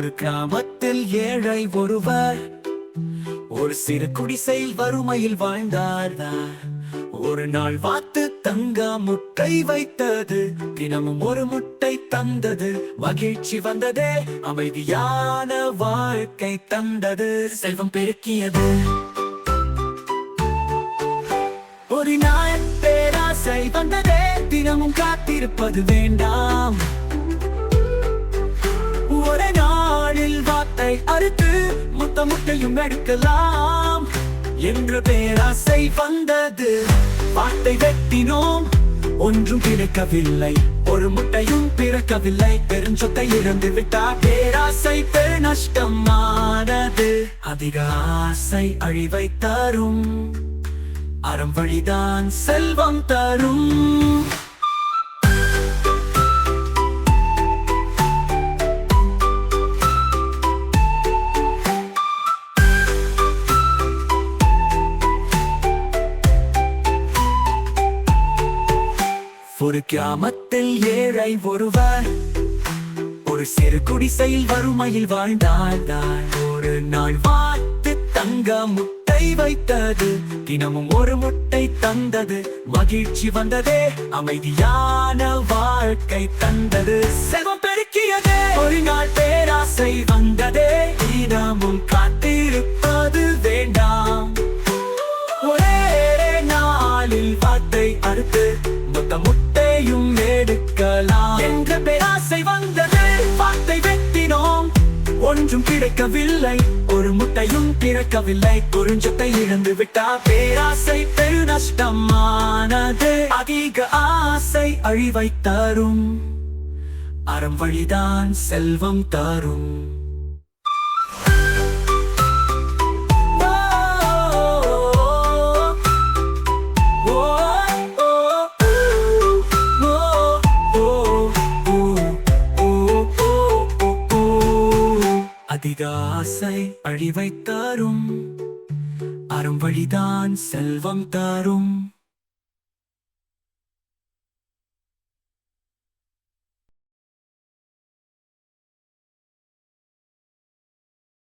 ஒரு கிராமத்தில் ஏழை ஒருவர். ஒரு சிறு குடிசையில் வறுமையில் வாழ்ந்தார் ஒரு நாள் வாத்து தங்க முட்டை வைத்தது. தினமும் ஒரு முட்டை தந்தது. மகிழ்ச்சி வந்ததே அமைதியான வாழ்க்கை தந்தது. செல்வம் பெருக்கியது. ஒரு நாள் பேராசை வந்ததே தினமும் காத்திருப்பது வேண்டாம். மொத்த எடுக்கலாம். என்று பேராசை வந்தது. வார்த்தை வெட்டினோம். ஒன்றும் கிடைக்கவில்லை ஒரு முட்டையும் பிறக்கவில்லை. பெருஞ்சொத்தை இழந்து விட்டார். பேராசை பெரு நஷ்டமானது அதிக ஆசை அழிவை தரும். அறம் வழிதான் செல்வம் தரும். ஒரு கிராமத்தில் ஏழை ஒருவர். ஒரு சிறு குடிசையில் வறுமையில் வாழ்ந்தார். ஒரு நாள் வாத்து தங்க முட்டை வைத்தது. தினமும் ஒரு முட்டை தந்தது. மகிழ்ச்சி வந்ததே அமைதியான வாழ்க்கை தந்தது. செவம் பெருக்கியதே ஒரு நாள் ஒன்றும் கிடைக்கவில்லை. ஒரு முட்டையும் பிறக்கவில்லை. குறிஞ்சத்தை இழந்து விட்டா பேராசை பெரு நஷ்டமானது அதிக ஆசை அழிவை தரும். அறம் வழிதான் செல்வம் தரும். அதிக ஆசை அழிவை தரும். அறம் வழிதான் செல்வம் தரும்.